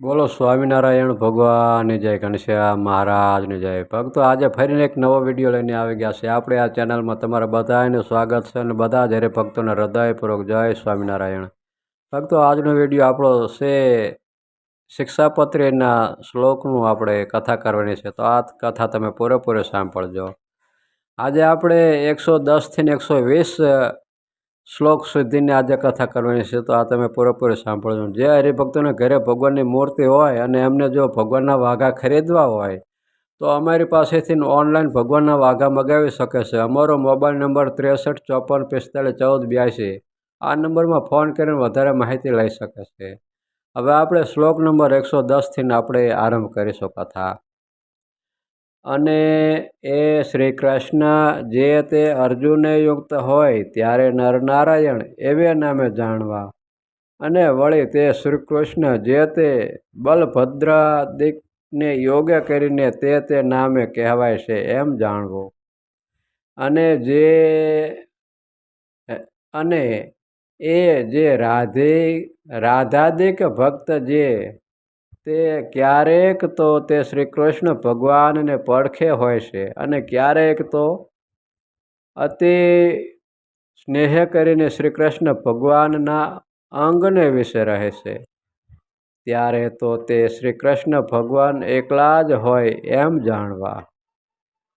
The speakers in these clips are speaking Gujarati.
બોલો, સ્વામિનારાયણ ભગવાન જય, ઘનશ્યામ મહારાજને જય. ભક્તો, આજે ફરીને એક નવો વીડિયો લઈને આવી ગયા છે. આપણે આ ચેનલમાં તમારા બધાને સ્વાગત છે અને બધા જ ભક્તોને હૃદયપૂર્વક જય સ્વામિનારાયણ. ભક્તો, આજનો વીડિયો આપણો છે શિક્ષાપત્રીના શ્લોકનું આપણે કથા કરવાની છે. તો આ કથા તમે પૂરેપૂરે સાંભળજો. આજે આપણે એકસો દસથી એકસો વીસ શ્લોક સુધીની આજે કથા કરવાની છે, તો આ તમે પૂરેપૂરી સાંભળજો. જે હરિભક્તોને ઘરે ભગવાનની મૂર્તિ હોય અને એમને જો ભગવાનના વાઘા ખરીદવા હોય, તો અમારી પાસેથી ઓનલાઈન ભગવાનના વાઘા મગાવી શકે છે. અમારો મોબાઈલ નંબર ત્રેસઠ, ચોપન પિસ્તાળીસ ચૌદ, બ્યાસી. આ નંબરમાં ફોન કરીને વધારે માહિતી લઈ શકે છે. હવે આપણે શ્લોક નંબર એકસો દસથી આપણે આરંભ કરીશું કથા. અને એ શ્રી કૃષ્ણ જે તે અર્જુને યુક્ત હોય ત્યારે નરનારાયણ એવે નામે જાણવા. અને વળી તે શ્રી કૃષ્ણ જે તે બલભદ્રાદિકને યોગ્ય કરીને તે તે નામે કહેવાય છે એમ જાણવું. અને જે, અને એ જે રાધે, રાધાદિક ભક્ત જે તે ક્યારેક તો તે શ્રી કૃષ્ણ ભગવાનને પડખે હોય છે અને ક્યારેક તો અતિ સ્નેહ કરીને શ્રી કૃષ્ણ ભગવાનના અંગને વિશે રહે છે. ત્યારે તો તે શ્રી કૃષ્ણ ભગવાન એકલા જ હોય એમ જાણવા.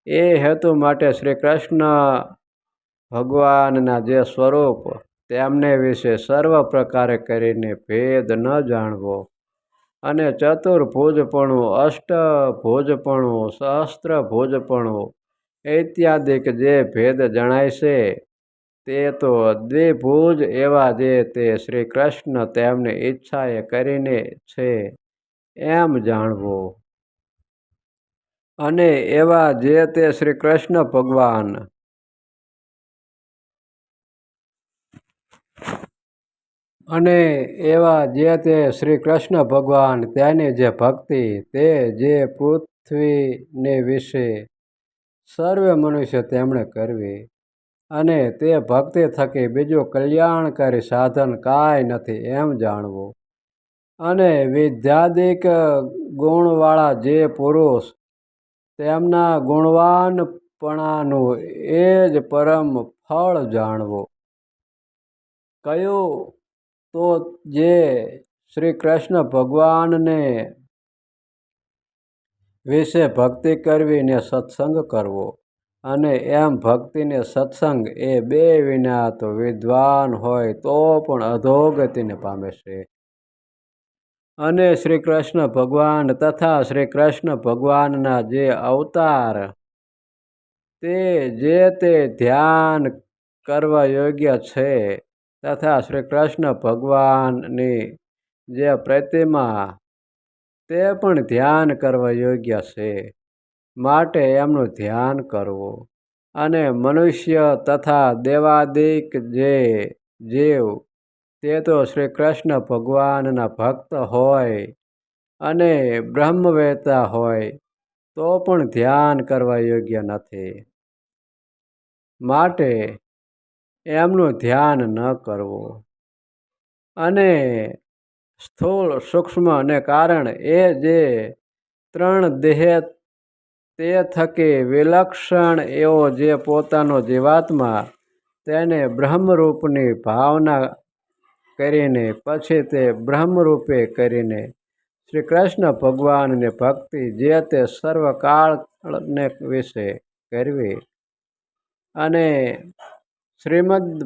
એ હેતુ માટે શ્રી કૃષ્ણ ભગવાનના જે સ્વરૂપ, તેમને વિશે સર્વ પ્રકારે કરીને ભેદ ન જાણવો. અને ચતુર્ભુજપણું, અષ્ટભુજપણું, સહસ્ત્રભુજપણું ઐત્યાદિક જે ભેદ જણાય છે, તે તો દ્વિભુજ એવા જે તે શ્રી કૃષ્ણ તેમની ઈચ્છાએ કરીને છે, એમ જાણવું. અને એવા જે તે શ્રી કૃષ્ણ ભગવાન અને એવા જે તે શ્રી કૃષ્ણ ભગવાન, તેની જે ભક્તિ, તે જે પૃથ્વીને વિશે સર્વે મનુષ્ય તેમણે કરવી અને તે ભક્તિ થકી બીજું કલ્યાણકારી સાધન કાંઈ નથી એમ જાણવું. અને વિદ્યાદિક ગુણવાળા જે પુરુષ તેમના ગુણવાનપણાનું એ જ પરમ ફળ જાણવું. કયું તો જે શ્રી કૃષ્ણ ભગવાનને વિશે ભક્તિ કરવી ને સત્સંગ કરવો અને એમ ભક્તિને સત્સંગ એ બે વિના તો વિદ્વાન હોય તો પણ અધોગતિને પામે છે. અને શ્રી કૃષ્ણ ભગવાન તથા શ્રી કૃષ્ણ ભગવાનના જે અવતાર તે જે તે ધ્યાન કરવા યોગ્ય છે તથા શ્રી કૃષ્ણ ભગવાનની જે પ્રતિમા તે પણ ધ્યાન કરવા યોગ્ય છે, માટે એમનું ધ્યાન કરવું. અને મનુષ્ય તથા દેવાદિક જે જીવ, તે તો શ્રી કૃષ્ણ ભગવાનના ભક્ત હોય અને બ્રહ્મવેતા હોય, તો પણ ધ્યાન કરવા યોગ્ય નથી. માટે એમનું ધ્યાન ન કરવું. અને સ્થૂળ સૂક્ષ્મ અને કારણ એ જે ત્રણ દેહ તે થકી વિલક્ષણ એવો જે પોતાનો જીવાત્મા તેને બ્રહ્મરૂપની ભાવના કરીને પછી તે બ્રહ્મરૂપે કરીને શ્રી કૃષ્ણ ભગવાનની ભક્તિ જે તે સર્વકાળને વિશે કરવી. અને શ્રીમદ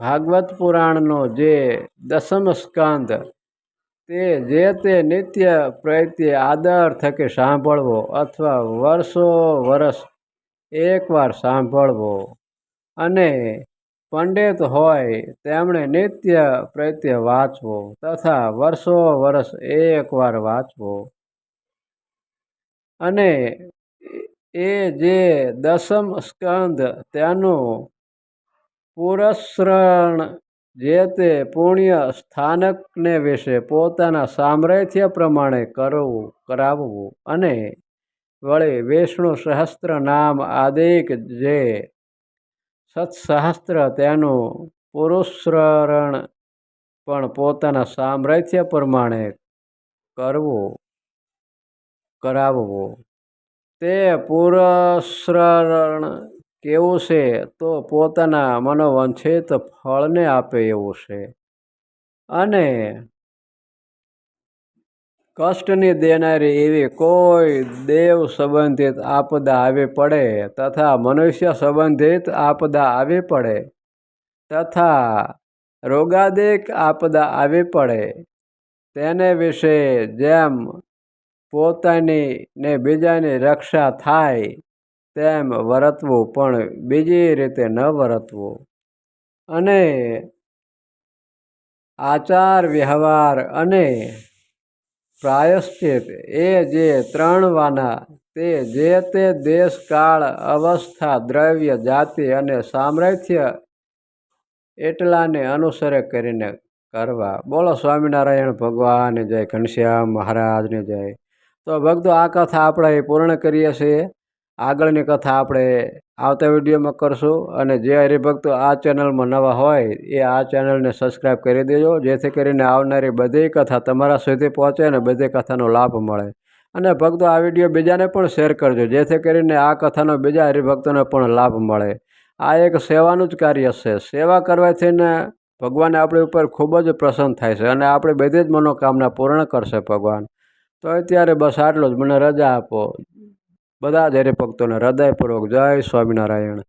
ભાગવત પુરાણનો જે દસમ સ્કંદ, તે જે તે નિત્ય પ્રત્યે આદર થકી સાંભળવો અથવા વર્ષો વર્ષ એકવાર સાંભળવો. અને પંડિત હોય તેમણે નિત્ય પ્રત્યે વાંચવો તથા વર્ષો વર્ષ એકવાર વાંચવો. અને એ જે દસમ સ્કંદ, તેનું પુરસ્રણ જે તે પુણ્ય સ્થાનકને વિશે પોતાના સામ્રાજ્ય પ્રમાણે કરવું, કરાવવું અને વળી વિષ્ણુ સહસ્ત્ર નામ આદિક જે સત્સહસ્ત્ર તેનું પુરુષરણ પણ પોતાના સામ્રાજ્ય પ્રમાણે કરવું, કરાવવું. તે પુરસ્સરણ કેવું છે, તો પોતાના મનોવાંછિત ફળને આપે એવું છે. અને કષ્ટની દેનારી એવી કોઈ દેવ સંબંધિત આપદા આવી પડે તથા મનુષ્ય સંબંધિત આપદા આવી પડે તથા રોગાદિક આપદા આવી પડે તેને વિશે જેમ પોતાની ને બીજાની રક્ષા થાય તેમ વર્તવું પણ બીજી રીતે ન વર્તવું. અને આચાર વ્યવહાર અને પ્રાયશ્ચિત એ જે ત્રણ વાના તે જે તે દેશ કાળ અવસ્થા, દ્રવ્ય, જાતિ અને સામ્રાજ્ય એટલાને અનુસરે કરીને કરવા. બોલો સ્વામિનારાયણ ભગવાન, જય ઘનશ્યામ મહારાજની જય. તો ભક્તો, આ કથા આપણે પૂર્ણ કરીએ છીએ. આગળની કથા આપણે આવતા વિડીયોમાં કરશું અને જે હરિભક્તો આ ચેનલમાં નવા હોય એ આ ચેનલને સબસ્ક્રાઈબ કરી દેજો, જેથી કરીને આવનારી બધી કથા તમારા સુધી પહોંચે અને બધી કથાનો લાભ મળે. અને ભક્તો, આ વીડિયો બીજાને પણ શેર કરજો, જેથી કરીને આ કથાનો બીજા હરિભક્તોને પણ લાભ મળે. આ એક સેવાનું જ કાર્ય છે. સેવા કરવાથી ને ભગવાન આપણી ઉપર ખૂબ જ પ્રસન્ન થાય છે અને આપણી બધી જ મનોકામના પૂર્ણ કરશે ભગવાન. તો અત્યારે બસ આટલું જ. મને રજા આપો. બધા જ હરિભક્તોને હૃદયપૂર્વક જય સ્વામિનારાયણ.